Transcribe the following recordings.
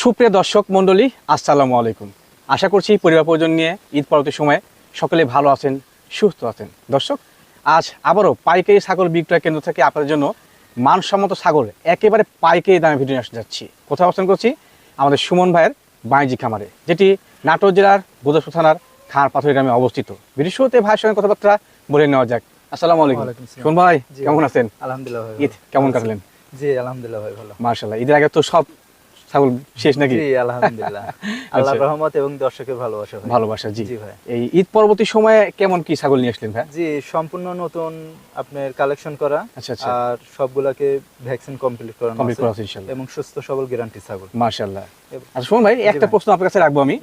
সুপ্রিয় দর্শক মণ্ডলী আসসালামু আলাইকুম। আশা করছি পরিবার পরিজন নিয়ে ঈদ পরবর্তী সময়ে সকলে ভালো আছেন সুস্থ আছেন। দর্শক আজ আবারও পাইকারি ছাগল বিক্রয় কেন্দ্র থেকে আপনাদের জন্য মানসম্মত ছাগল একেবারে পাইকারি দামে ভিডিও নিয়ে আসতে যাচ্ছি। কোথাও অবস্থান করছি? আমাদের সুমন ভাইয়ের বাণিজ্যিক খামারে যেটি নাটোর জেলার বোধস্ব থানার খাঁড় পাথর গ্রামে অবস্থিত। ভিডিও শুরুতে ভাইয়ের সঙ্গে কথাবার্তা বলে নেওয়া যাক। আসসালামু আলাইকুম। সুমন ভাই কেমন আছেন? আলহামদুলিল্লাহ ঈদ কেমন কাটলেন? জি আলহামদুলিল্লাহ ভাই ভালো। মার্শাল্লাহ ঈদের আগে তো সব ছাগল শেষ নাকি? আলহামদুলিল্লাহ। আল্লাহর রহমত এবং দর্শকের ভালোবাসা ভালোবাসা জি। জি ভাই। এই ঈদ পরবর্তী সময়ে কেমন কি ছাগল নিয়ে আসলেন ভাই? জি সম্পূর্ণ নতুন আপনার কালেকশন করা। আচ্ছা আচ্ছা। আর সবগুলাকে ভ্যাকসিন কমপ্লিট করানো এবং সুস্থ সবল গ্যারান্টি ছাগল। মাশাআল্লাহ। আচ্ছা ভাই একটা প্রশ্ন আপনার কাছে রাখব আমি।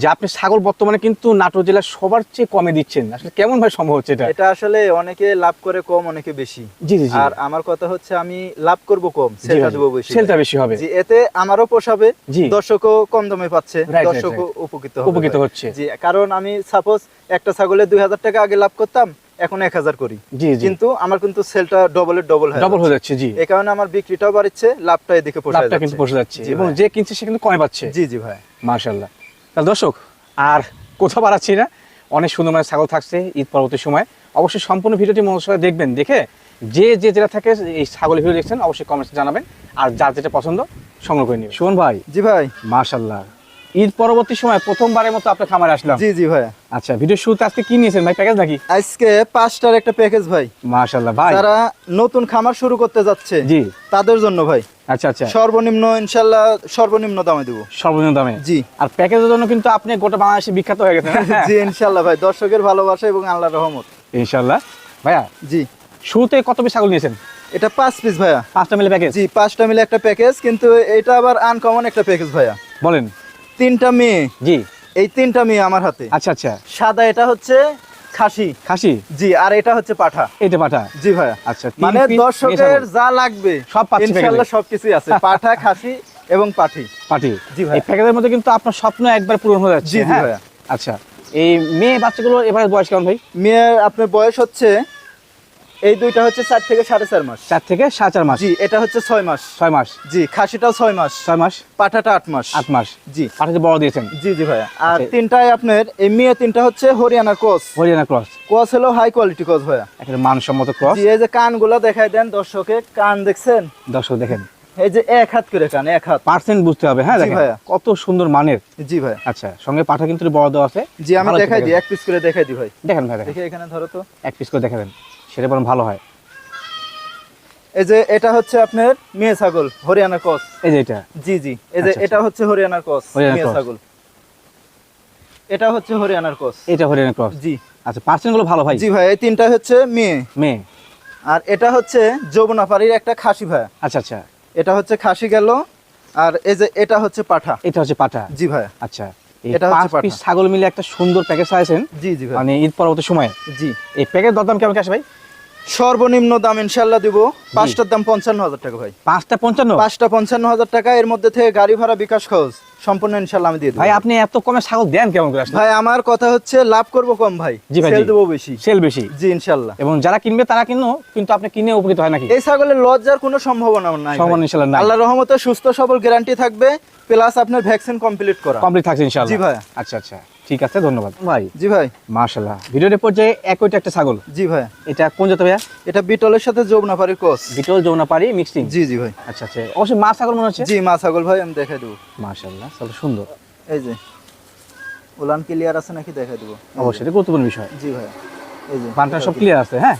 যে আপনি ছাগল বর্তমানে কিন্তু নাটোর জেলার সবার চেয়ে কমে দিচ্ছেন। আসলে কেমন ভাই সম্ভব হচ্ছে এটা? এটা আসলে অনেকে লাভ করে কম অনেকে বেশি। জি জি আর আমার কথা হচ্ছে আমি লাভ করব কম সেলটা দেবো বেশি সেলটা বেশি হবে। জি এতে আমারও পোষাবে দর্শকও কম দামে পাচ্ছে দর্শকও উপকৃত হবে উপকৃত হচ্ছে। জি কারণ আমি সাপোজ একটা ছাগলের দুই হাজার টাকা আগে লাভ করতাম এখন এক হাজার করি। জি কিন্তু আমার কিন্তু সেলটা ডবল হয় ডবল হয়ে যাচ্ছে। জি। এই কারণে আমার বিক্রিটাও বাড়ছে লাভটা এদিকে লাভটা কিন্তু যাচ্ছে। যাচ্ছে। এবং যে কিনছে সে কিন্তু কমে পাচ্ছে। জি জি ভাই। মার্শাল্লাহ তাহলে দর্শক আর কোথাও বাড়াচ্ছি না। অনেক সুন্দর মানে ছাগল থাকছে ঈদ পরবর্তী সময়। অবশ্যই সম্পূর্ণ ভিডিওটি সহকারে দেখবেন দেখে যে যে জেলা থেকে এই ছাগলের ভিডিও দেখছেন অবশ্যই কমেন্টে জানাবেন। আর যার যেটা পছন্দ সংগ্রহ করে নেবেন। সুমন ভাই। জি ভাই। মার্শাল্লাহ ঈদ পরবর্তী সময় প্রথমবারের মতো আপনার খামারে আসলাম? জি জি ভাই আচ্ছা ভিডিও শুরুতে আজকে কি নিয়েছেন ভাই? প্যাকেজ নাকি? আজকে পাঁচটার একটা প্যাকেজ ভাই। মার্শাল্লাহ ভাই। যারা নতুন খামার শুরু করতে যাচ্ছে জি। তাদের জন্য ভাই। আচ্ছা আচ্ছা। সর্বনিম্ন ইনশাল্লাহ সর্বনিম্ন দামে দেবো। সর্বনিম্ন দামে? জি। আর প্যাকেজের জন্য কিন্তু আপনি গোটা বাংলাদেশে বিখ্যাত হয়ে গেছেন? জি ইনশাল্লাহ ভাই। দর্শকের ভালোবাসা এবং আল্লাহর রহমত। ইনশাল্লাহ ভাইয়া জি। শুরুতে কত পিস ছাগল নিয়েছেন? এটা পাঁচ পিস ভাইয়া। পাঁচটা মিলে প্যাকেজ জি পাঁচটা মিলে একটা প্যাকেজ কিন্তু এটা আবার আনকমন একটা প্যাকেজ ভাইয়া। বলেন। তিনটা মেয়ে। জি। এই তিনটা মেয়ে আমার হাতে। আচ্ছা আচ্ছা। সাদা এটা হচ্ছে খাসি। খাসি? জি আর এটা হচ্ছে পাঠা। এইটা পাঠা? জি ভাইয়া। আচ্ছা মানে দর্শকের যা লাগবে সব পাচ্ছি ইনশাআল্লাহ। সবকিছুই আছে। পাঠা খাসি এবং পাঠি। পাটি জি ভাই। এই প্যাকেজের মধ্যে কিন্তু আপনার স্বপ্ন একবার পূরণ হয়ে যাচ্ছে জি, জি হ্যাঁ? ভাইয়া। আচ্ছা এই মেয়ে বাচ্চাগুলো এবারে বয়স কেমন ভাই? মেয়ের আপনার বয়স হচ্ছে এই দুইটা হচ্ছে চার থেকে সাড়ে চার মাস। চার থেকে সাড়ে চার মাস। জি এটা হচ্ছে ছয় মাস। ছয় মাস। জি খাসিটাও ছয় মাস। ছয় মাস। পাঠাটা আট মাস। আট মাস। জি। পাঠাতে বড় দিয়েছেন। জি জি ভাইয়া। আর আচ্ছা। তিনটায় আপনার এই মেয়ে তিনটা হচ্ছে হরিয়ানা কোচ হরিয়ানা ক্রস। কোচ হলো হাই কোয়ালিটি কোচ ভাইয়া। একটা মানসম্মত ক্রস। জি এই যে কানগুলা দেখাই দেন দর্শকে কান দেখছেন? দর্শক দেখেন। এই যে এক হাত করে কান এক হাত। পার্সেন্ট বুঝতে হবে হ্যাঁ দেখেন। ভাইয়া। কত সুন্দর মানের। জি ভাই আচ্ছা সঙ্গে পাঠা কিন্তু বড় দেওয়া আছে। জি আমি দেখাই দিই এক পিস করে দেখাই দিই ভাই। দেখেন ভাই দেখেন। দেখে এখানে ধরো তো। এক পিস করে দেখাবেন। সেটা বরং ভালো হয়। এই যে এটা হচ্ছে আপনার মেয়ে ছাগল হরিয়ানা ক্রস এই যে এটা। জি জি। এই যে আচ্ছা, এটা হচ্ছে হরিয়ানার ক্রস হরিয়ানার মেয়ে ছাগল। এটা হচ্ছে হরিয়ানার ক্রস এটা হরিয়ানা ক্রস জি। আচ্ছা পার্সেন্টগুলো ভালো ভাই? জি ভাই এই তিনটা হচ্ছে মেয়ে। মেয়ে। আর এটা হচ্ছে যমুনাপাড়ির একটা খাসি ভাই। আচ্ছা আচ্ছা। এটা হচ্ছে খাসি গেল আর এই যে এটা হচ্ছে পাঠা। এটা হচ্ছে পাঠা? জি ভাই। আচ্ছা। এটা হচ্ছে ছাগল মিলে একটা সুন্দর প্যাকেজ চাইছেন। জি জি ভাই। মানে ঈদ পরবর্তী সময়ে। জি। এই প্যাকেজ দরদাম কেমন কি আসে ভাই? সর্বনিম্ন দাম ইনশাল্লাহ দিব। পাঁচটার দাম পঞ্চান্ন হাজার টাকা ভাই। পাঁচটা পঞ্চান্ন? পাঁচটা পঞ্চান্ন হাজার টাকা এর মধ্যে থেকে গাড়ি ভাড়া বিকাশ খরচ সম্পূর্ণ ইনশাল্লাহ আমি দিয়ে ভাই আপনি এত কমে ছাগল দেন কেমন করে ভাই আমার কথা হচ্ছে লাভ করব কম ভাই। সেল। দেবো বেশি। সেল বেশি। জি ইনশাল্লাহ এবং যারা কিনবে তারা কিনো কিন্তু আপনি কিনে উপকৃত হয় নাকি? এই ছাগলের লজ্জার কোনো সম্ভাবনা নাই ভাই। ইনশাল্লাহ নাই। আল্লাহ রহমতে সুস্থ সবল গ্যারান্টি থাকবে প্লাস আপনার ভ্যাকসিন কমপ্লিট করা। কমপ্লিট থাকছে ইনশাআল্লাহ। জি ভাই। আচ্ছা আচ্ছা। ঠিক আছে ধন্যবাদ। ভাই। জি ভাই। মাশাআল্লাহ। ভিডিওর পর্যায়ে একইটা একটা ছাগল। জি ভাই। এটা কোন জাত ভাইয়া? এটা বিটলের সাথে যমুনাপাড়ির কোচ বিটল যৌনাপাড়ি মিক্সিং? জি জি ভাই। আচ্ছা আচ্ছা। অবশ্যই মা ছাগল মনে হচ্ছে? জি মা ছাগল ভাই আমি দেখাই দেবো। মাশাআল্লাহ তাহলে সুন্দর। এই যে। উলান ক্লিয়ার আছে নাকি দেখাই দেবো? অবশ্যই এটা গুরুত্বপূর্ণ বিষয়। জি ভাই এই যে। বানটা সব ক্লিয়ার আছে হ্যাঁ।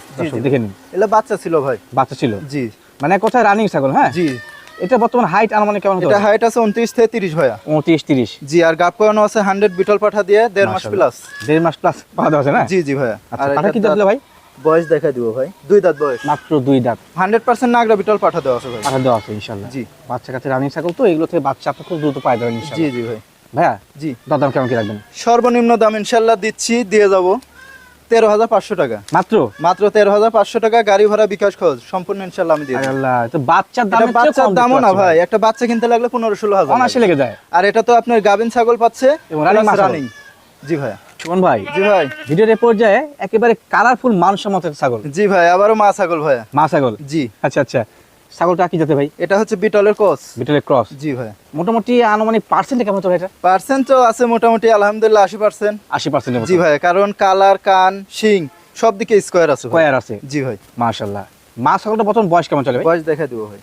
দেখে নিন। এগুলো বাচ্চা ছিল ভাই। বাচ্চা ছিল? জি। মানে কোথায় রানিং ছাগল হ্যাঁ? জি। এটা বর্তমান হাইট আনুমানিক কেমন এটা হাইট আছে উনত্রিশ থেকে তিরিশ ভাইয়া। উনত্রিশ তিরিশ। জি আর গাপ করানো আছে হান্ড্রেড বিটল পাঠা দিয়ে মাস প্লাস মাস প্লাস যাচ্ছে না? জি জি ভাইয়া। আচ্ছা আর পাঠা কি দিলে ভাই? বয়স দেখাই দিব ভাই। দুই দাঁত বয়স। মাত্র দুই দাঁত। হান্ড্রেড পার্সেন্ট নাগরা বিটল পাঠা দেওয়া আছে ভাই। পাঠা দেওয়া আছে ইনশাল্লাহ জি। বাচ্চা কাছে রানিং ছাগল তো এগুলো থেকে বাচ্চা আপনি খুব দ্রুত পাই দেবেন জি জি ভাই। ভাইয়া জি। কেমন কি রাখবেন? সর্বনিম্ন দাম ইনশাল্লাহ দিচ্ছি দিয়ে যাব। তেরো হাজার পাঁচশো টাকা। মাত্র? মাত্র তেরো হাজার পাঁচশো টাকা গাড়ি ভাড়া বিকাশ খরচ সম্পূর্ণ ইনশাল্লাহ আমি দিয়ে বাচ্চার দাম বাচ্চার দামও না ভাই একটা বাচ্চা কিনতে লাগলে পনেরো ষোলো হাজার অনাশে লেগে যায়? আর এটা তো আপনার গাভিন ছাগল পাচ্ছে। রানিং জি ভাই। সুমন ভাই জি ভাই। ভিডিওর পর্যায়ে একেবারে কালারফুল মানসম্মত ছাগল। জি ভাই আবারও মা ছাগল ভাইয়া মা ছাগল? জি। আচ্ছা আচ্ছা। ছাগলটা কি যেতে ভাই? এটা হচ্ছে বিটলের কস বিটলের ক্রস। জি ভাই। মোটামুটি আনুমানিক পার্সেন্টে কেমন ভাই এটা? পার্সেন্ট তো আছে মোটামুটি আলহামদুলিল্লাহ আশি পার্সেন্ট আশি পার্সেন্টের জি ভাই কারণ কালার কান শিং সব দিকে স্কোয়ার আছে ভাই। কয়ার আছে। জি ভাই। মাশাল্লাহ মা ছাগলটা বর্তমান বয়স কেমন চলে বয়স দেখা দিব ভাই।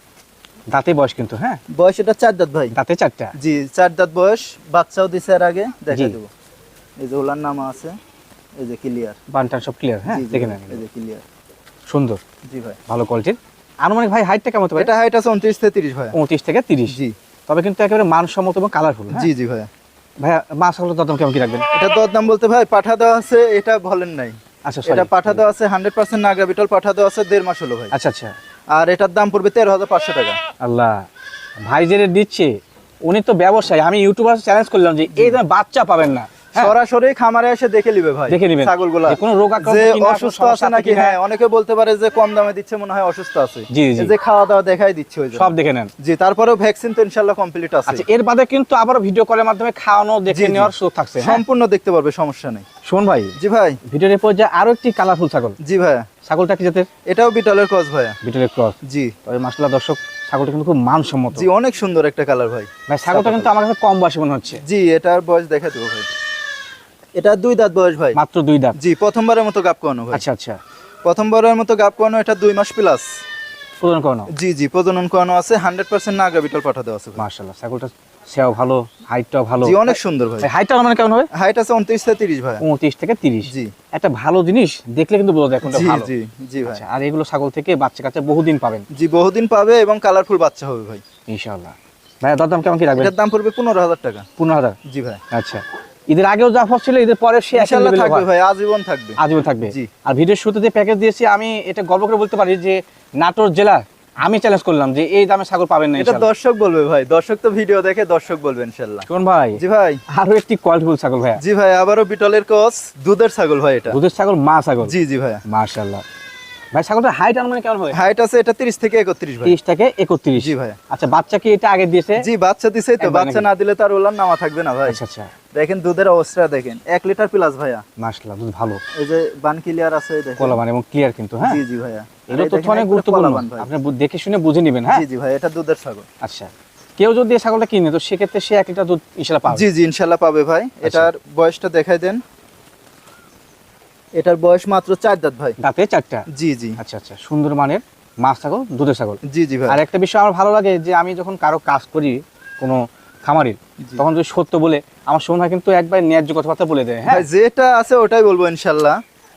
দাঁতে বয়স কিন্তু হ্যাঁ? বয়স এটা চার দাঁত ভাই। দাঁতে চারটা? জি চার দাঁত বয়স বাচ্চাও দিছে এর আগে দেখা। দিব। এই যে ওলার নাম আছে এই যে ক্লিয়ার বানটান সব ক্লিয়ার হ্যাঁ? দেখে নেন। এই যে ক্লিয়ার সুন্দর। জি ভাই। ভালো কোয়ালিটির আনুমানিক ভাই হাইটটা কেমন এটা হাইট আছে উনত্রিশ থেকে তিরিশ ভাই পঁচিশ থেকে তিরিশ? জি। তবে কিন্তু একেবারে মানসম্মত এবং কালারফুল জি জি ভাই ভাইয়া মা ছাগলের কেমন কি রাখবেন? এটা দরদাম বলতে ভাই পাঠা দেওয়া আছে এটা বলেন নাই। আচ্ছা এটা পাঠা দেওয়া আছে হান্ড্রেড পার্সেন্ট নাগরা বিটল পাঠা দেওয়া আছে দেড় মাস হলো ভাই। আচ্ছা আচ্ছা। আর এটার দাম পড়বে তেরো হাজার পাঁচশো টাকা। আল্লাহ ভাই যে দিচ্ছে উনি তো ব্যবসায়ী আমি ইউটিউবার চ্যালেঞ্জ করলাম যে এই দামে বাচ্চা পাবেন না। হ্যাঁ, সরাসরি খামারে এসে দেখে নিবে ভাই দেখে নিবেন। ছাগলগুলা। কোনো রোগ যে অসুস্থ আছে নাকি হ্যাঁ অনেকে বলতে পারে যে কম দামে দিচ্ছে মনে হয় অসুস্থ আছে। জি, জি। যে খাওয়া দাওয়া দেখাই দিচ্ছে ওই সব দেখে নেন। জি তারপরেও ভ্যাকসিন তো কমপ্লিট আছে। আচ্ছা এর বাদে কিন্তু আবার ভিডিও কলের মাধ্যমে খাওয়ানো দেখে। নেওয়ার সুযোগ থাকছে হ্যাঁ? সম্পূর্ণ দেখতে পারবে সমস্যা নেই। শোন ভাই জি ভাই। ভিডিওর এরপর যে আরও একটি কালারফুল ছাগল। জি ভাইয়া ছাগলটা কি জাতের? এটাও বিটলের কস ভাইয়া বিটলের ক্রস জি। তবে মাসলা দর্শক ছাগলটা কিন্তু খুব মানসম্মত। জি অনেক সুন্দর একটা কালার ভাই। ভাই ছাগলটা কিন্তু আমার কাছে কম বয়সে মনে হচ্ছে। জি এটার বয়স দেখা দেবো ভাই। এটা দুই দাঁত বয়স ভাই। মাত্র দুই দাঁত? জি প্রথমবারের মতো গাপ করানো ভাই। আচ্ছা আচ্ছা। প্রথমবারের মতো গাপ করানো এটা দুই মাস প্লাস প্রদান করানো জি জি প্রজনন করানো আছে হান্ড্রেড পার্সেন্ট নাগরা বিটল পাঠা দেওয়া আছে ভাই। মার্শাল্লাহ ছাগলটা সেও ভালো হাইটটাও ভালো। জি অনেক সুন্দর ভাই। হাইটটা মানে কেমন হবে? হাইট আছে উনত্রিশ থেকে তিরিশ ভাই। পঁয়ত্রিশ থেকে তিরিশ। জি। একটা ভালো জিনিস দেখলে কিন্তু বোঝা যায় কোনটা ভালো। জি জি ভাই। আচ্ছা, আর এগুলো ছাগল থেকে বাচ্চা কাচ্চা বহুদিন পাবেন। জি বহুদিন পাবে এবং কালারফুল বাচ্চা হবে ভাই। ইনশাআল্লাহ। ভাই দরদাম কেমন কি রাখবেন? এটার দাম পড়বে পনেরো হাজার টাকা। পনেরো হাজার? জি ভাই। আচ্ছা। ঈদের আগেও যা অফার ছিল ঈদের পরে সে থাকবে ভাই আজীবন থাকবে। আজীবন থাকবে। আর ভিডিওর শুরুতে যে প্যাকেজ দিয়েছি আমি এটা গর্ব করে বলতে পারি যে নাটোর জেলা আমি চ্যালেঞ্জ করলাম যে এই দামে ছাগল পাবেন না এটা দর্শক বলবে ভাই দর্শক তো ভিডিও দেখে দর্শক বলবে ইনশাল্লাহ শোন ভাই জি ভাই। আরও একটি কোয়ালিটিফুল ছাগল ভাইয়া। জি ভাই আবারও বিটলের কস দুধের ছাগল ভাই এটা। দুধের ছাগল মা ছাগল। জি জি ভাই মাশাআল্লাহ। ভাই ছাগলটা হাইট আনুমানিক কেমন হবে? হাইট আছে এটা তিরিশ থেকে একত্রিশ ভাই। তিরিশ থেকে একত্রিশ। জি ভাই আচ্ছা বাচ্চা কি এটা আগে দিয়েছে? জি বাচ্চা দিছেই তো বাচ্চা না দিলে তো আর ওলার নামা থাকবে না ভাই। আচ্ছা আচ্ছা। দেখেন দুধের অবস্থা দেখেন। এক লিটার প্লাস ভাইয়া। মাশাআল্লাহ দুধ ভালো। এই যে বান ক্লিয়ার আছে দেখেন। কলাবান এবং ক্লিয়ার কিন্তু হ্যাঁ? জি জি ভাইয়া। তথ্য দেখেন অনেক গুরুত্বপূর্ণ। আপনি দেখে শুনে বুঝে নেবেন হ্যাঁ? জি জি ভাই এটা দুধের ছাগল। আচ্ছা। কেউ যদি এই ছাগলটা কিনে তো সেক্ষেত্রে সে এক লিটার দুধ ইনশাল্লাহ পাবে। জি জি ইনশাল্লাহ পাবে ভাই। আচ্ছা। এটার বয়সটা দেখাই দেন। এটার বয়স মাত্র চার দাঁত ভাই। দাঁতে চারটা? জি জি। আচ্ছা আচ্ছা। সুন্দর মানের মাছ ছাগল দুধের ছাগল। জি জি ভাই আর একটা বিষয় আমার ভালো লাগে যে আমি যখন কারও কাজ করি কোনো খামারির তখন যদি সত্য বলে আমার সোনা কিন্তু একবার ন্যায্য কথাবার্তা বলে দেয় হ্যাঁ? যেটা আছে ওটাই বলব ইনশাল্লাহ।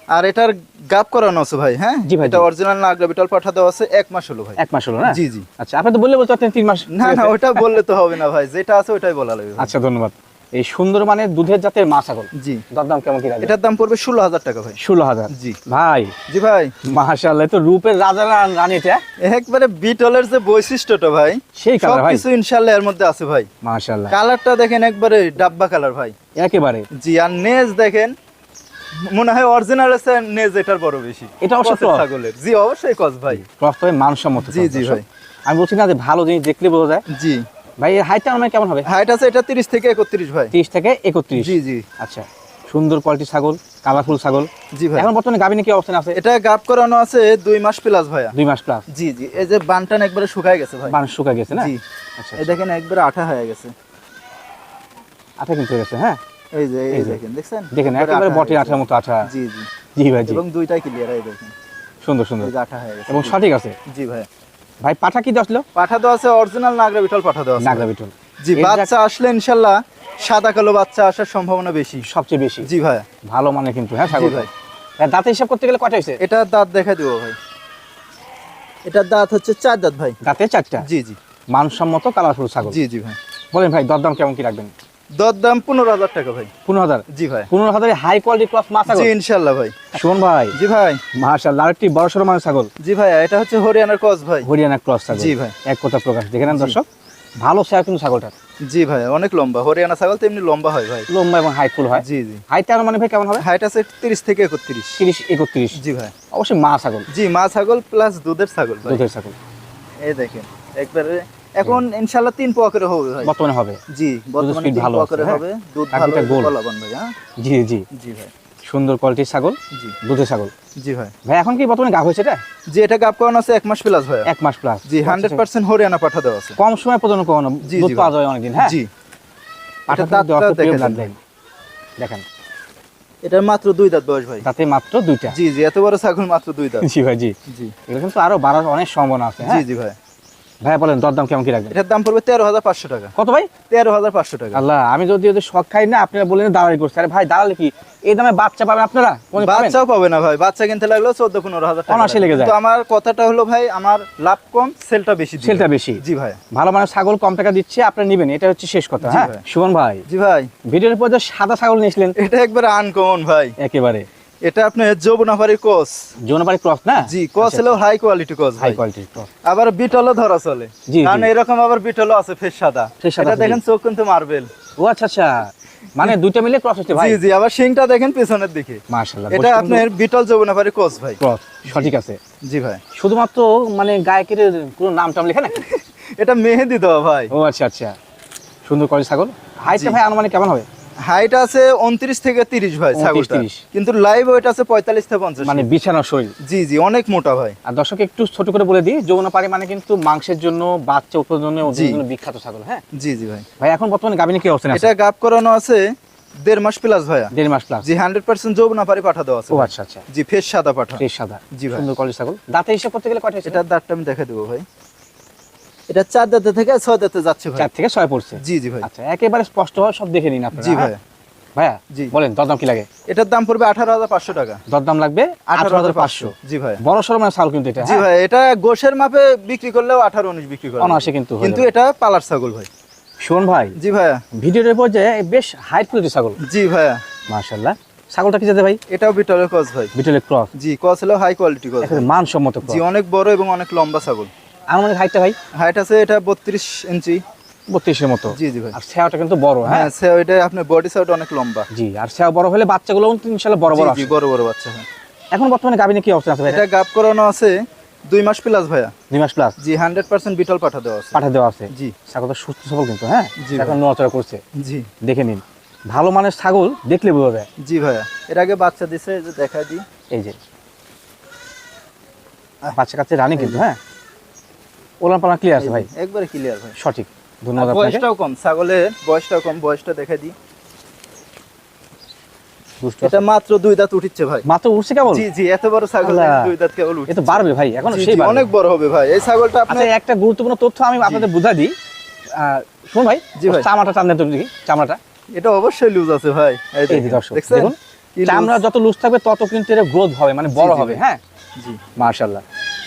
আর এটার গাপ করানো আছে ভাই হ্যাঁ? জি ভাই, এটা অরিজিনাল না বিটল পাঠা দেওয়া আছে এক মাস হলো ভাই। এক মাস হলো না? জি জি। আচ্ছা আপনি তো বললে বলতে পারতেন তিন মাস না না। ওটা বললে তো হবে না ভাই যেটা আছে ওটাই বলা লাগবে। আচ্ছা ধন্যবাদ। এই সুন্দর মানের দুধের জাতের মা ছাগল জি। দরদাম কেমন কি রাখবেন? এটার দাম পড়বে ষোলো হাজার টাকা ভাই। ষোলো হাজার। জি। ভাই। জি ভাই। মাশাআল্লাহ তো রূপের রাজা রানী এটা। একবারে বিটলের যে বৈশিষ্ট্যটা ভাই সেই কালার ভাই। সবকিছু ইনশাল্লাহ এর মধ্যে আছে ভাই। মাশাআল্লাহ। কালারটা দেখেন একবারে ডাব্বা কালার ভাই। একেবারে। জি আর নেজ দেখেন মনে হয় অরিজিনাল আছে নেজ এটার বড় বেশি। এটা অবশ্য। ছাগলের। জি অবশ্যই কস ভাই। ক্রস তবে মানসম্মত জি, জি, ভাই। আমি বলছি না যে ভালো জিনিস দেখলে বোঝা যায়। জি। ভাই এর হাইটটা আমার কেমন হবে? হাইট আছে এটা তিরিশ থেকে একত্রিশ ভাই। তিরিশ থেকে একত্রিশ? জি জি। আচ্ছা সুন্দর কোয়ালিটি ছাগল কালারফুল ছাগল। জি ভাই। এখন বর্তমানে গাবিনে কি অবস্থান আছে? এটা গাপ করানো আছে দুই মাস প্লাস ভাইয়া। দুই মাস প্লাস জি জি। এই যে বানটান একবারে শুকায় গেছে ভাই। মানুষ শুকা গেছে না? জি। আচ্ছা এই দেখেন একবারে আঠা হয়ে গেছে। আঠা কিন্তু গেছে হ্যাঁ? এই যে এই দেখেন দেখছেন? দেখেন একবারে একেবারে আঠা আঠার। মতো আঠা। জি জি। জি ভাই জি। এবং দুইটাই ক্লিয়ার এই দেখেন। সুন্দর সুন্দর। আঠা হয়ে গেছে। এবং সঠিক আছে? জি ভাই। ভাই পাঠা কি আসলো? পাঠা দেওয়া আছে অরিজিনাল নাগরা বিটল পাঠা দেওয়া নাগরা বিটল জি বাচ্চা আসলে ইনশাল্লাহ সাদা কালো বাচ্চা আসার সম্ভাবনা বেশি। সবচেয়ে বেশি? জি ভাই। ভালো মানে কিন্তু হ্যাঁ সাগর ভাই। দাঁতে হিসাব করতে গেলে কয়টা হয়েছে? এটার দাঁত দেখা দিব ভাই। এটার দাঁত হচ্ছে চার দাঁত ভাই। দাঁতে চারটা? জি জি। মানসম্মত কালারফুল ছাগল। জি জি ভাই। বলেন ভাই দরদাম কেমন কি রাখবেন? দর দাম পনেরো হাজার টাকা ভাই। পনেরো হাজার? জি ভাই। পনেরো হাজারে হাই কোয়ালিটি মাছ ছাগল? জি ইনশাল্লাহ ভাই। শোন ভাই। জি ভাই। মাশাআল্লাহ আরেকটি বড় সড়ো মানুষ ছাগল। জি ভাই এটা হচ্ছে হরিয়ানার কস ভাই। হরিয়ানা ক্রস ছাগল। জি ভাই। এক কথা প্রকাশ দেখে নেন দর্শক ভালো স্যার কিন্তু ছাগলটা। জি ভাই অনেক লম্বা। হরিয়ানা ছাগল তো এমনি লম্বা হয় ভাই। লম্বা এবং হাইটফুল হয়। জি জি। হাইটটা মানে ভাই কেমন হবে? হাইট আছে তিরিশ থেকে একত্রিশ। তিরিশ একত্রিশ। জি ভাই। অবশ্যই মা ছাগল। জি মা ছাগল প্লাস দুধের ছাগল দুধের ছাগল। এই দেখেন একবারে এখন ইনশাল্লাহ তিন পোয়া করে হবে ভাই। বর্তমানে হবে। জি বর্তমানে তিন পোয়া করে হ্যাঁ? হবে। দুধ ভালো। কলাবান ভাই হ্যাঁ? জি জি। জি ভাই। সুন্দর কোয়ালিটির ছাগল জি। দুধের ছাগল। জি ভাই। ভাই এখন কি বর্তমানে গাভ হয়েছে এটা? জি এটা গাপ করানো আছে এক মাস প্লাস ভাই এক মাস প্লাস জি হান্ড্রেড পার্সেন্ট হরিয়ানা পাঠা দেওয়া আছে। কম সময় পর্যন্ত জি, দুধ পাওয়া যায় অনেকদিন হ্যাঁ? জি। পাঠা এটা দুধ দেওয়া তো প্রিয় দেখে blood দেন। দেখেন। এটা মাত্র দুই দাঁত বয়স ভাই। তাতে মাত্র দুইটা। জি জি এত বড় ছাগল মাত্র দুই দাঁত। জি ভাই জি। জি। এগুলো কিন্তু আরও বাড়ার অনেক সম্ভাবনা আছে জি হ্যাঁ? জি ভাই। ভাই বলেন দরদাম কেমন কি রাখবেন? এটার দাম পড়বে তেরো হাজার পাঁচশো টাকা। কত ভাই? তেরো হাজার পাঁচশো টাকা। আল্লাহ আমি যদি ওদের শখ খাই না আপনারা দালালি করছে। আরে ভাই দালালি কি? এই দামে বাচ্চা পাবেন আপনারা? বাচ্চাও পাবে না ভাই। বাচ্চা কিনতে লাগল চোদ্দ পনেরো হাজার টাকা লেগে। যায়। আমার কথাটা হলো ভাই আমার লাভ কম সেলটা বেশি। সেলটা বেশি। জি ভাই। ভালো মানে ছাগল কম টাকা দিচ্ছে আপনারা নেবেন। এটা হচ্ছে শেষ কথা হ্যাঁ। সুমন ভাই। জি ভাই। ভিডিওর পর যে সাদা ছাগল নিয়েছিলেন এটা একবার আনকমন ভাই। একেবারে। এটা আপনার যৌবনাফারি কোস যৌনবাড়ি ক্রস না? জি কোস হলো হাই কোয়ালিটি কোস হাই ভাই। কোয়ালিটির ক্রস। আবার বিটলও ধরা চলে। জি, কারণ এরকম আবার বিটলও আছে ফেস সাদা। এটা দেখেন চোখ কিন্তু মার্বেল ও আচ্ছা আচ্ছা। মানে দুইটা মিলে ক্রস হচ্ছে ভাই? জি জি আবার শিংটা দেখেন পেছনের দিকে। মাশাআল্লাহ এটা আপনার বিটল যৌবনাফারি কোস ভাই। ক্রস সঠিক আছে। জি ভাই। শুধুমাত্র মানে গায়কের পুরো নাম টাম লেখা নাকি? এটা মেহেদি দেওয়া ভাই। ও আচ্ছা আচ্ছা। সুন্দর কোয়ালিটি ছাগল। হাইটটা ভাই আনুমানিক কেমন হবে? হাইট আছে উনত্রিশ থেকে তিরিশ ভাই ছাগলটা কিন্তু লাইভ ওয়েট আছে পঁয়তাল্লিশ থেকে পঞ্চাশ। মানে বিছানার শরীর। জি জি অনেক মোটা ভাই। আর দর্শক একটু ছোট করে বলে দিই যৌনপাড়ি মানে কিন্তু মাংসের জন্য বাচ্চা জন্য বিখ্যাত ছাগল হ্যাঁ? জি জি ভাই। ভাই এখন বর্তমানে গাবিনে কি অবস্থান আছে? এটা গাপ করানো আছে দেড় মাস প্লাস ভাইয়া। দেড় মাস প্লাস জি হান্ড্রেড পার্সেন্ট যৌবনাফারি পাঠা দেওয়া আছে ও আচ্ছা আচ্ছা। জি ফেস সাদা পাঠা। ফ্রেশ সাদা। জি ভাই। সুন্দর কোয়ালিটি ছাগল। দাঁতে হিসাব করতে গেলে কয়টা এটা দাঁতটা আমি দেখে দেবো ভাই। এটা চার দাঁতে থেকে ছয় দাঁতে যাচ্ছে ভাই। চার থেকে ছয় পড়ছে? জি জি ভাই। আচ্ছা একেবারে স্পষ্ট হয় সব দেখে নিন আপনারা। জি? ভাই। ভাইয়া জি। বলেন দরদাম কি লাগে? এটার দাম পড়বে আঠারো হাজার পাঁচশো টাকা। দরদাম লাগবে আঠারো হাজার পাঁচশো। জি ভাই। বড় সড়ো মানে ছাগল কিন্তু এটা জি হ্যাঁ? ভাই এটা গোশের মাপে বিক্রি করলেও আঠারো উনিশ বিক্রি করে অনায়াসে কিন্তু কিন্তু এটা পালার ছাগল ভাই। শোন ভাই জি ভাইয়া ভিডিওর উপর যে বেশ হাইট কোয়ালিটি ছাগল। জি ভাইয়া মাশাআল্লাহ। ছাগলটা কি যেতে ভাই? এটাও বিটলের কস ভাই। বিটলের ক্রস জি কস হলো হাই কোয়ালিটি একেবারে মানসম্মত জি অনেক বড় এবং অনেক লম্বা ছাগল। আনুমানিক হাইটটা ভাই? হাইট আছে এটা বত্রিশ ইঞ্চি বত্রিশের মতো। জি জি ভাই। আর সেওটা কিন্তু বড় হ্যাঁ? হ্যাঁ ওইটা আপনার বডি অনেক লম্বা। জি আর সেও বড় হলে বাচ্চাগুলো কিন্তু ইনশাআল্লাহ বড় বড় জি, জি বড় বড় বাচ্চা হ্যাঁ। এখন বর্তমানে গাবিনে কি অবস্থা আছে ভাই এটা গাপ করানো আছে দুই মাস প্লাস ভাইয়া। দুই মাস প্লাস জি হান্ড্রেড পার্সেন্ট বিটল পাঠা দেওয়া আছে। পাঠা দেওয়া আছে? জি। ছাগলটা সুস্থ সবল কিন্তু হ্যাঁ? জি এখন নড়াচড়া করছে। জি। দেখে নিন। ভালো মানের ছাগল দেখলে বোঝা যায়। জি ভাইয়া। এর আগে বাচ্চা দিছে যে দেখা দিই। এই যে। বাচ্চা কাছে রানি কিন্তু হ্যাঁ? ওলান পালান ক্লিয়ার আছে ভাই? একবারে ক্লিয়ার ভাই। সঠিক। ধন্যবাদ আপনাকে। বয়সটাও কম ছাগলের বয়সটাও কম বয়সটা দেখা দিই। এটা মাত্র দুই দাঁত উঠিচ্ছে ভাই। মাত্র উঠছে কেবল? জি জি এত বড় ছাগল দুই দাঁত কেবল উঠছে। তো বাড়বে ভাই এখন সেই অনেক বড় হবে ভাই। এই ছাগলটা আচ্ছা একটা গুরুত্বপূর্ণ তথ্য আমি আপনাদের বুঝাই দিই। আহ, শোন ভাই। জি ভাই। চামড়াটা দেখি এটা অবশ্যই লুজ আছে ভাই। এই এই দর্শক দেখুন চামড়া যত লুজ থাকবে তত কিন্তু এটা গ্রোথ হবে মানে বড় হবে হ্যাঁ? জি। মার্শাল্লাহ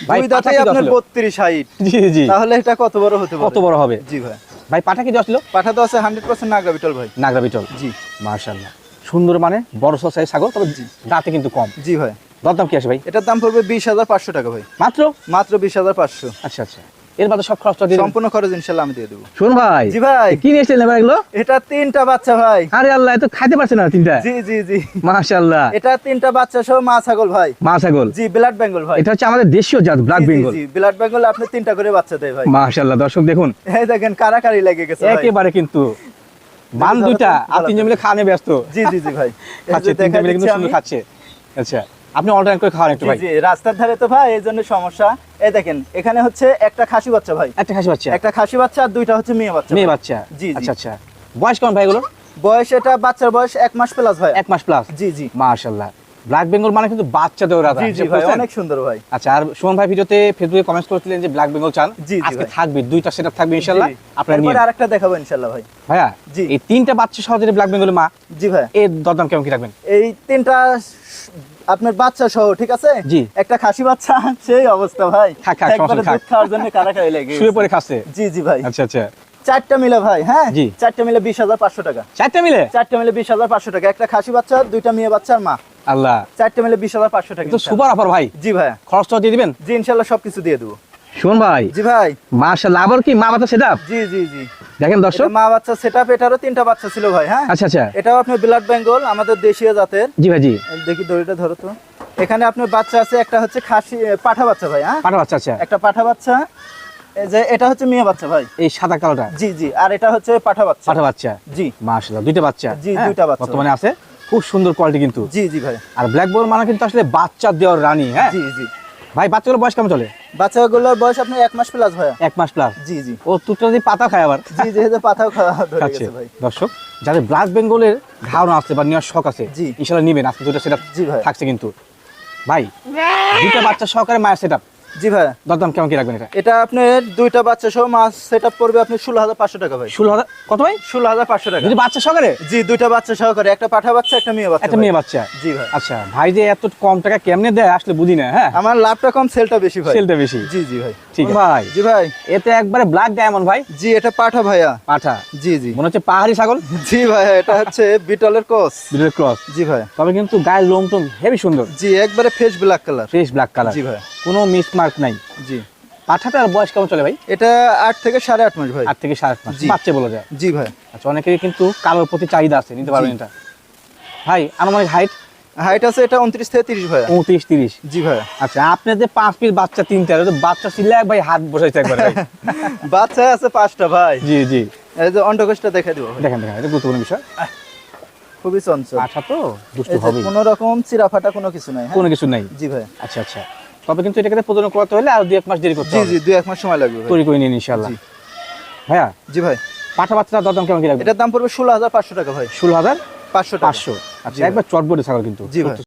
ভাই দাঁতেই আপনার দশ হলো? বত্রিশ হাইট। জি জি। তাহলে এটা কত বড় হতে পারে? কত বড় হবে? জি ভাই। ভাই পাঠা কি দেওয়া পাঠা তো আছে হান্ড্রেড পার্সেন্ট নাগরা বিটল ভাই। নাগরা বিটল। জি। মার্শাল্লাহ সুন্দর মানে বড় সাইজ ছাগল তবে দাঁতে কিন্তু কম। জি ভাই। দরদাম কি আছে ভাই? এটার দাম পড়বে বিশ হাজার পাঁচশো টাকা ভাই। মাত্র? মাত্র বিশ হাজার পাঁচশো। আচ্ছা আচ্ছা। এর বাদে সব খরচটা দিয়ে সম্পূর্ণ খরচ আমি দিয়ে দেবো। শোন ভাই জি ভাই। কি এবার এগুলো? এটা তিনটা বাচ্চা ভাই। আরে আল্লাহ এত খাইতে পারছে না তিনটা। জি জি জি। মাশাআল্লাহ। এটা তিনটা বাচ্চা সহ মা ছাগল ভাই। মা ছাগল। জি ব্লাড বেঙ্গল ভাই। এটা হচ্ছে আমাদের দেশীয় জাত ব্ল্যাক বেঙ্গল। জি ব্লাড বেঙ্গল আপনি তিনটা করে বাচ্চা দেয় ভাই। মাশাআল্লাহ দর্শক দেখুন। এই দেখেন কারাকারি লেগে গেছে ভাই। একেবারে কিন্তু বান দুইটা আর। তিনজন মিলে খাওয়ানো ব্যস্ত। জি জি জি ভাই। তিনটা মিলে কিন্তু সুন্দর খাচ্ছে। আচ্ছা। আপনি অল্টারনেট করে খাওয়ান একটু ভাই। জি রাস্তার ধারে তো ভাই এই জন্য সমস্যা। এই দেখেন এখানে হচ্ছে একটা খাসি বাচ্চা ভাই। একটা খাসি বাচ্চা? একটা খাসি বাচ্চা আর দুইটা হচ্ছে মেয়ে বাচ্চা মেয়ে বাচ্চা? জি। আচ্ছা আচ্ছা। বয়স কেমন ভাই এগুলো বয়স এটা বাচ্চার বয়স এক মাস প্লাস ভাই। এক মাস প্লাস জি জি। মাশাআল্লাহ। ব্ল্যাক বেঙ্গল মানে কিন্তু বাচ্চা দেওয়া রাজা। জি ভাই অনেক সুন্দর ভাই। আচ্ছা আর সুমন ভাই ভিডিওতে ফেসবুকে কমেন্ট করেছিলেন যে ব্ল্যাক বেঙ্গল চান। আজকে থাকবে দুইটা সেটআপ থাকবে ইনশাআল্লাহ। আপনারা নিয়ে আরেকটা দেখাবো ইনশাল্লাহ ভাই। ভাইয়া জি। এই তিনটা বাচ্চা সহজে ব্ল্যাক বেঙ্গলের মা জি ভাই। এর দরদাম কেমন কি রাখবেন? এই তিনটা আপনার বাচ্চা সহ ঠিক আছে? জি। একটা খাসি বাচ্চা সেই অবস্থা ভাই। একবারে দুধ খাওয়ার জন্য কারা খাই লাগে শুয়ে পরে পড়ে খাচ্ছে। জি জি ভাই। আচ্ছা আচ্ছা। চারটা মিলে ভাই হ্যাঁ। চারটা মিলে বিশ হাজার পাঁচশো টাকা। চারটা মিলে? চারটা মিলে বিশ হাজার পাঁচশো টাকা। একটা খাসি বাচ্চা দুইটা মেয়ে বাচ্চার মা। আল্লাহ। চারটা মিলে বিশ হাজার পাঁচশো টাকা। সুপার অফার ভাই। জি ভাই। খরচটা দিয়ে দিবেন? জি ইনশাল্লাহ সবকিছু দিয়ে দেবো। শুন ভাই জি ভাই। মাশাআল্লাহ আবার কি মা বাচ্চা সেটআপ জি জি জি। দেখেন দর্শক। মা বাচ্চা সেট আপ এটারও তিনটা বাচ্চা ছিল ভাই হ্যাঁ? আচ্ছা আচ্ছা। এটাও ব্লাড বেঙ্গল আমাদের দেশীয় জাতের। জি ভাই জি। দেখি দড়িটা ধরো তো। এখানে আপনার বাচ্চা আছে একটা হচ্ছে খাসি পাঠা বাচ্চা ভাই হ্যাঁ? পাঠা বাচ্চা আচ্ছা। একটা পাঠা বাচ্চা। এই যে এটা হচ্ছে মেয়ে বাচ্চা ভাই। এই সাদা কালোটা? জি জি আর এটা হচ্ছে পাঠা বাচ্চা। পাঠা বাচ্চা? জি। মাশাআল্লাহ দুইটা বাচ্চা জি, হ্যাঁ, দুইটা বাচ্চা। বর্তমানে আছে। খুব সুন্দর কোয়ালিটি কিন্তু। জি জি ভাই। আর ব্ল্যাক বোর মানে কিন্তু আসলে বাচ্চা দেওয়ার রানী হ্যাঁ? জি জি। ভাই বাচ্চাগুলো বয়স কেমন চলে? বাচ্চাগুলোর বয়স আপনার এক মাস প্লাস ভাইয়া। এক মাস প্লাস জি জি। ও তুটা যদি পাতা খায় আবার? জি জি পাতাও খাওয়া ধরে গেছে ভাই। দর্শক যাদের ব্ল্যাক বেঙ্গলের ধারণা আছে বা নেওয়ার শখ আছে জি। ইনশাল্লাহ নিবেন। আজকে দুটো সেটা ভাই। থাকছে কিন্তু। ভাই দুটা বাচ্চা সহকারে মায়ের সেট জি ভাই। দরদাম কেমন কি রাখবেন এটা? এটা আপনার দুইটা বাচ্চা সহ মাছ সেট আপ করবে আপনি ষোলো হাজার পাঁচশো টাকা ভাই। ষোলো হাজার কত ভাই? ষোলো হাজার পাঁচশো টাকা। যদি বাচ্চা সহকারে? জি দুইটা বাচ্চা সহকারে। একটা পাঠা বাচ্চা একটা মেয়ে বাচ্চা একটা মেয়ে বাচ্চা? জি ভাই। আচ্ছা ভাই যে এত কম টাকা কেমনে দেয় আসলে বুঝি না হ্যাঁ? আমার লাভটা কম সেলটা বেশি ভাই। সেলটা বেশি। জি জি ভাই। ঠিক ভাই জি ভাই। এতে একবারে ব্ল্যাক ডায়মন্ড ভাই। জি এটা পাঠা ভাইয়া। পাঠা। জি জি। মনে হচ্ছে পাহাড়ি ছাগল? জি ভাই এটা হচ্ছে বিটলের কোস বিলের ক্রস। জি ভাই। তবে কিন্তু গায়ের লোম টোম হেভি সুন্দর। জি একবারে fresh black colour fresh black colour জি ভাই। কোনো মিসমার্ক নাই। জি। পাঠাটার বয়স কেমন চলে ভাই? এটা আট থেকে সাড়ে আট মাস ভাই। আট থেকে সাড়ে আট মাস। বাচ্চা বলা যায় জি ভাই। আচ্ছা অনেকেরই কিন্তু কালোর প্রতি চাহিদা আছে নিতে পারবেন এটা। ভাই আনুমানিক হাইট হাইট আছে এটা উনত্রিশ থেকে তিরিশ ভাই উনত্রিশ তিরিশ? জি ভাই আচ্ছা আপনি যে পাঁচ পিস বাচ্চা তিনটা বাচ্চা ছিল এক ভাই হাত বসাইছে একবার বাচ্চা আছে পাঁচটা ভাই। জি জি। এই যে অন্ডকোষটা দেখে দিব। দেখেন দেখেন এটা গুরুত্বপূর্ণ বিষয়। খুবই চঞ্চল। আচ্ছা তো দুষ্টু হবেই। কোনো রকম চিরা ফাটা কোনো কিছু নাই হ্যাঁ? কোনো কিছু নাই। জি ভাই। আচ্ছা আচ্ছা। তবে কিন্তু এটাকে প্রজনন করতে হলে আর দুই এক মাস দেরি করতে জি হবে। জি দুই এক মাস সময় লাগবে। তৈরি করে নিন ইনশাআল্লাহ। হ্যাঁ জি ভাই। পাঠা বাচ্চা দরদাম কেমন কি লাগবে? এটার দাম পড়বে ষোলো হাজার পাঁচশো টাকা ভাই। ষোলো হাজার পাঁচশো পাঁচশো। আচ্ছা একবার চট একবার চটবটে ছাগল কিন্তু। জি ভাই।